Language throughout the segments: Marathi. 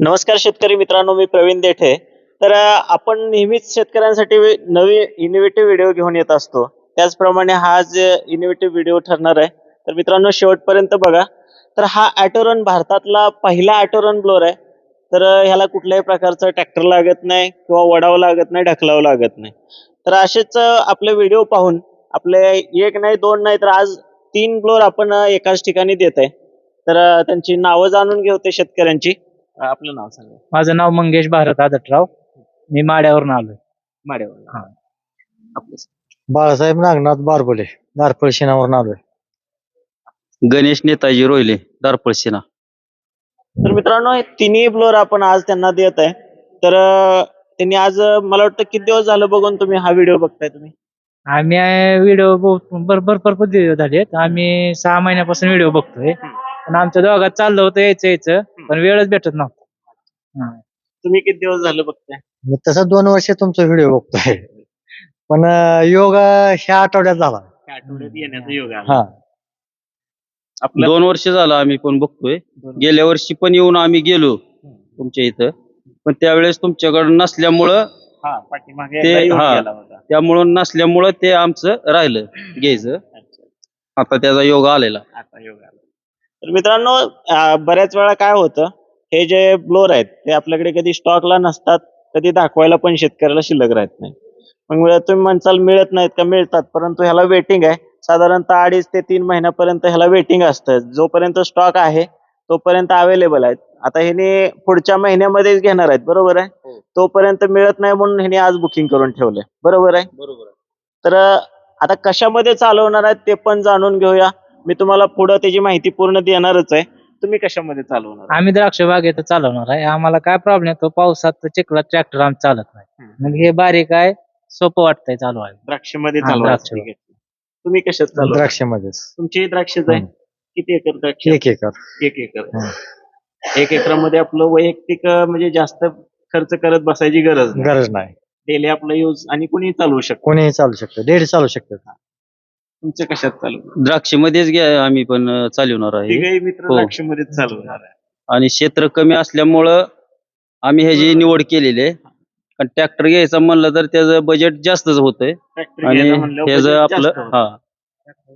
नमस्कार शेतकरी मित्रांनो मी प्रवीण देठे. तर आपण नेहमीच शेतकऱ्यांसाठी नवी इनोव्हेटिव्ह व्हिडिओ घेऊन येत असतो. त्याचप्रमाणे हा जे इनोव्हेटिव्ह व्हिडिओ ठरणार आहे तर मित्रांनो शेवटपर्यंत बघा. तर हा ॲटोरन भारतातला पहिला ॲटोरन ब्लोअर आहे. तर ह्याला कुठल्याही प्रकारचं ट्रॅक्टर लागत नाही किंवा वडावं लागत नाही ढकलावं लागत नाही. तर असेच आपले व्हिडिओ पाहून आपले एक नाही दोन नाही तर आज तीन ब्लोअर आपण एकाच ठिकाणी देत आहे. तर त्यांची नावं जाणून घेऊ ते शेतकऱ्यांची. आपलं नाव सांगा. माझं नाव मंगेश भारत आदतराव मी माड्यावरून आलोय. हा. आपलं बाळासाहेब नागनाथ बारबोले दारपळ शेणावरून आलोय. गणेश नेताजी रोहिले दारपळसेना तर मित्रांनो हे तिन्ही ब्लोअर आपण आज त्यांना देत आहे. तर अं, त्यांनी आज अं, मला वाटतं किती दिवस झालं बघून तुम्ही हा व्हिडिओ बघताय तुम्ही? आम्ही व्हिडिओ भरपूर भरपूर दिवस झालेत. आम्ही सहा महिन्यापासून व्हिडिओ बघतोय. पण आमच्या दोघात चाललं होतं यायचं यायचं. पण वेळच भेटत नव्हता. तुम्ही किती दिवस झालं बघताय? मी तसं दोन वर्ष तुमचा व्हिडिओ बघतोय. पण योग ह्या आठवड्यात झाला. आठवड्यात येण्याचा योग आला. हा. आपलं दोन वर्ष झालं आम्ही पण बघतोय. गेल्या वर्षी पण येऊन आम्ही गेलो तुमच्या इथं. पण त्यावेळेस तुमच्याकडे नसल्यामुळं हा पाठीमागे ते- एकदा योग हा. गेला होता. त्यामुळं नसल्यामुळं ते आमचं राहिलं घ्यायचं. अच्छा. आता त्याचा योग आलेला. आता योग आला. तर मित्रांनो बऱ्याच वेळा काय होतं हे जे ब्लोअर आहेत ते आपल्याकडे कधी स्टॉकला नसतात कधी दाखवायला पण शेतकऱ्याला शिल्लक राहत नाही. मग तुम्ही म्हणसाल मिळत नाहीत का मिळतात परंतु ह्याला वेटिंग आहे. साधारणतः अडीच ते तीन महिन्यापर्यंत ह्याला वेटिंग असतं. जोपर्यंत स्टॉक आहे तोपर्यंत अवेलेबल आहेत. आता ह्याने पुढच्या महिन्यामध्येच घेणार आहेत बरोबर आहे? तोपर्यंत मिळत नाही म्हणून ह्याने आज बुकिंग करून ठेवलंय. बरोबर आहे? बरोबर तर आता कशामध्ये चालवणार आहेत ते पण जाणून घेऊया. मी तुम्हाला पुढं त्याची माहिती पूर्ण देणारच आहे. तुम्ही कशामध्ये चालवणार? आम्ही द्राक्ष बागेत चालवणार आहे. आम्हाला काय प्रॉब्लेम येतो पावसात चिखलात ट्रॅक्टर आमचं चालत नाही. हम्म. मग हे बारीक आहे सोपं वाटतंय चालू आहे. द्राक्षमध्ये हा, चालवणार द्राक्ष. ठीक आहे. तुम्ही कशात चालू द्राक्षामध्येच. तुमची द्राक्षच आहे? हम्म. किती एकर द्राक्ष? एक एकर. एक एकर. एक एकरामध्ये आपलं वैयक्तिक अं, म्हणजे जास्त खर्च करत बसायची गरज नाही. गरज नाही. डेली आपलं यूज आणि कुणी चालवू शकतो. कोणीही चालू शकतं. डेडी चालू शकतं. तुमचं कशात चालू? द्राक्षमध्येच घ्या आम्ही पण अं, चालवणार आहे. तिघही मित्र हो. द्राक्षमध्येच चालवणार आहे. आणि क्षेत्र कमी असल्यामुळं आम्ही ह्याची निवड केलेली आहे कारण ट्रॅक्टर घ्यायचं म्हणलं तर त्याचं बजेट जास्तच होतंय. Tractor आणि घ्यायला म्हणल्यावर ह्याचं budget आपलं जास्त होतं. हा.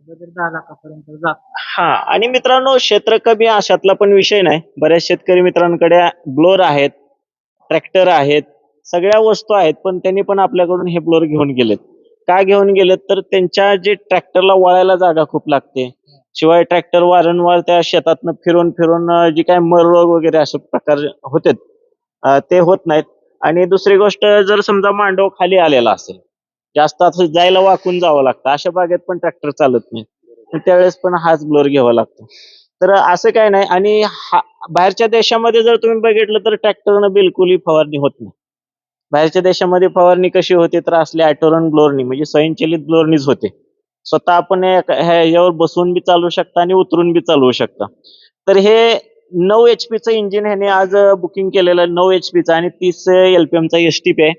दहा लाखापर्यंत जात हा आणि मित्रांनो क्षेत्र कमी अशातला पण विषय नाही. बऱ्याच शेतकरी मित्रांकडे ब्लोअर आहेत ट्रॅक्टर आहेत सगळ्या वस्तू आहेत पण त्यांनी पण आपल्याकडून हे ब्लोअर घेऊन गेलेत. का घेऊन गेलेत तर त्यांच्या जे ट्रॅक्टरला वळायला जागा खूप लागते. शिवाय ट्रॅक्टर वारंवार त्या शेतातनं फिरून फिरून जी काय मरळ वगैरे असे प्रकार होते ते होत नाहीत. आणि दुसरी गोष्ट जर समजा मांडव खाली आलेला असेल जास्त असं जायला वाकून जावं लागतं. अशा बागेत पण ट्रॅक्टर चालत नाही. त्यावेळेस पण हाच ब्लोअर घ्यावा लागतो. तर असं काय नाही. आणि हा- बाहेरच्या देशामध्ये जर तुम्ही बघितलं तर ट्रॅक्टरनं बिलकुलही फवारणी होत नाही. बाहेरच्या देशामध्ये फवारणी कशी होते तर असले अॅटोरन ब्लोअरनी म्हणजे स्वयंचलित ब्लोअरनीच होते. स्वतः आपण याच्यावर बसून बी चालवू शकता आणि उतरून बी चालवू शकता. तर हे नऊ एच पीचं इंजिन ह्याने आज बुकिंग केलेलं नऊ एच पीचं आणि तीस एल पी एमचा एस टी पी आहे.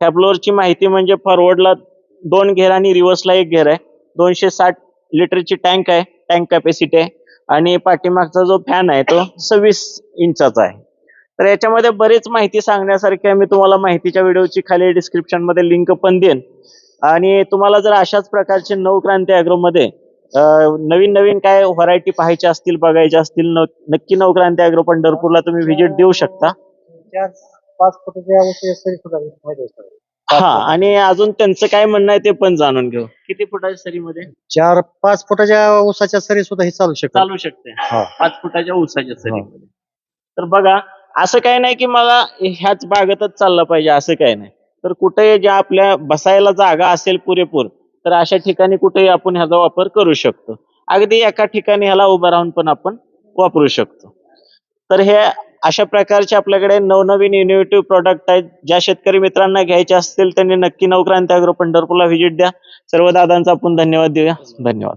ह्या ब्लोअरची माहिती म्हणजे फॉरवर्डला दोन घेर आणि रिव्हर्सला एक घेर आहे. दोनशे साठ लिटरची टँक आहे टँक कॅपॅसिटी आहे. आणि पाठीमागचा जो फॅन आहे तो सव्वीस इंचाचा आहे. तर याच्यामध्ये बरीच माहिती सांगण्यासारखी आहे. मी तुम्हाला माहितीच्या व्हिडिओची खाली डिस्क्रिप्शनमध्ये लिंक पण देईन. आणि तुम्हाला जर अशाच प्रकारचे नऊ क्रांती अॅग्रोमध्ये अं, नवीन नवीन काय व्हरायटी पाहायच्या असतील बघायच्या असतील न- नक्की नवक्रांती अॅग्रो पंढरपूरला तुम्ही व्हिजिट देऊ शकता. पाच. हा आणि अजून त्यांचं काय म्हणणं आहे ते पण जाणून घेऊ. किती फुटाच्या सरीमध्ये? चार पाच फुटाच्या ऊसाच्या सरी सुद्धा हे चालू शकतात चालू शकते. पाच फुटाच्या ऊसाच्या सरीमध्ये. तर बघा असं काही नाही की मला ह्याच बागेतच चाललं पाहिजे असं काही नाही. तर कुठे ज्या आपल्या बसायला जागा असेल पुरेपूर तर अशा ठिकाणी कुठेही आपण ह्याचा वापर करू शकतो. अगदी एका ठिकाणी ह्याला उभं राहून पण आपण वापरू शकतो. तर हे अशा प्रकारचे आपल्याकडे नवनवीन इनोव्हेटिव्ह प्रॉडक्ट आहेत ज्या शेतकरी मित्रांना घ्यायचे असतील त्यांनी नक्की नवक्रांती अग्रो पंढरपूरला व्हिजिट द्या. सर्व दादांचा आपण धन्यवाद देऊया. धन्यवाद.